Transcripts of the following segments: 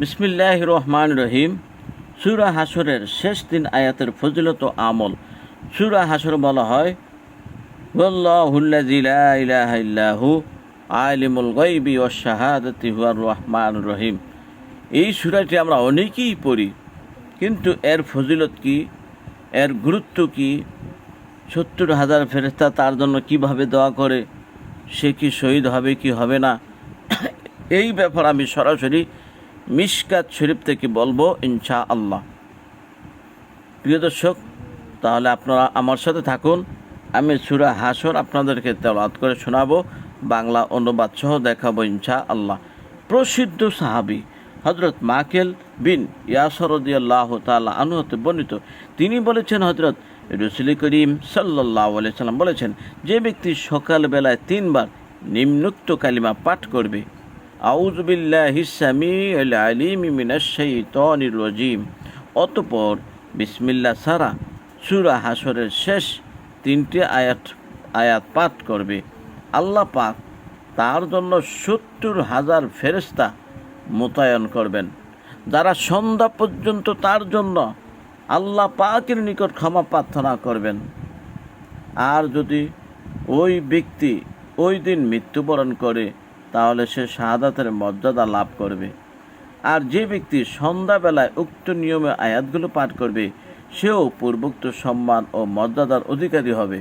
বিসমিল্লাহ রহমান রহিম সুরা হাসরের শেষ তিন আয়াতের ফজিলত আমল। সুরা হাসর বলা হয় আলিমুল গায়বি ওয়াশ শাহাদাতি হুয়ার রহমান রহিম এই সূরাটি আমরা অনেকেই পড়ি, কিন্তু এর ফজিলত কি? এর গুরুত্ব কি? সত্তর হাজার ফেরেস্তা তার জন্য কীভাবে দোয়া করে? সে কি শহীদ হবে কি হবে না? এই ব্যাপার আমি সরাসরি মিশকাত শরীফ থেকে বলব ইনশা আল্লাহ প্রিয় দর্শক, তাহলে আপনারা আমার সাথে থাকুন। আমি সুরা হাসর আপনাদেরকে তেলাত করে শোনাবো, বাংলা অনুবাদ সহ দেখাবো ইনশা আল্লাহ প্রসিদ্ধ সাহাবি হজরত মাকেল বিন ইয়াসরদিয়াল্লাহ তাল্লাহ আনুহতে বর্ণিত। তিনি বলেছেন হজরত রসুল করিম সাল্লাহ সাল্লাম বলেছেন, যে ব্যক্তি সকালবেলায় তিনবার নিম্নোক্ত কালিমা পাঠ করবে মিনাশাইতনির রজিম। অতপর বিসমিল্লা সারা সুরা হাসরের শেষ তিনটি আয়াত আয়াত পাঠ করবে। আল্লাহ পাক তার জন্য সত্তর হাজার ফেরেস্তা মোতায়েন করবেন। যারা সন্ধ্যা পর্যন্ত তার জন্য আল্লাহ পাকের নিকট ক্ষমা প্রার্থনা করবেন। আর যদি ওই ব্যক্তি ওই দিন মৃত্যুবরণ করে তাহলে সে শাহাদাতের মর্যাদা লাভ করবে আর যে ব্যক্তি সন্ধ্যাবেলায় উক্ত নিয়মে আয়াতগুলো পাঠ করবে সেও পূর্বোক্ত সম্মান ও মর্যাদার অধিকারী হবে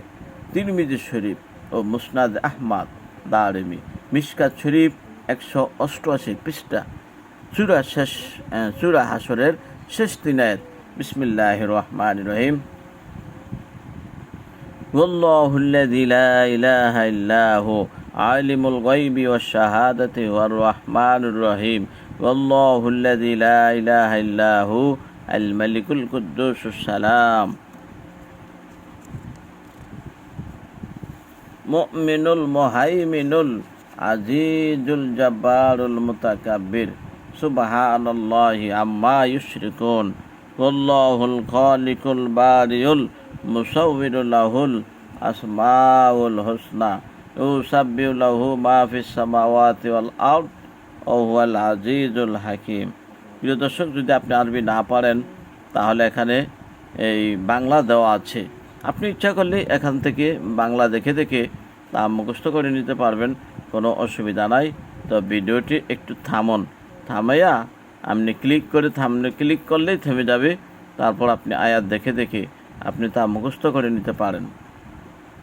তিরমিজি শরীফ ও মুসনাদ আহমাদ দারেমি মিসকাত শরীফ একশো অষ্টআশি পৃষ্ঠা চূড়া শেষ আহ, চূড়া হাসরের শেষ তিন আয়াত বিসমিল্লাহ রহমান রহিম والله الذي لا إله إلا هو عالم الغيب والشهادة والرحمن الرحيم والله الذي لا إله إلا هو الملك القدوس السلام مؤمن المهيمن العزيز الجبار المتكبر سبحان الله عما يشركون والله الخالق البارئ المصور له الأسماء الحسنى ইউসাব্বিউ লাহু মাহফিস সামাওয়াতি ওয়াল আউট ওয়াল আজিজুল হাকিম। প্রিয় দর্শক, যদি আপনি আরবি না পারেন, তাহলে এখানে এই বাংলা দেওয়া আছে। আপনি ইচ্ছা করলে এখান থেকে বাংলা দেখে দেখে তা মুখস্থ করে নিতে পারবেন, কোনো অসুবিধা নাই। তো ভিডিওটি একটু থামন। থামাইয়া আপনি ক্লিক করে থামলে ক্লিক করলেই থেমে যাবে। তারপর আপনি আয়াত দেখে দেখে আপনি তা মুখস্থ করে নিতে পারেন।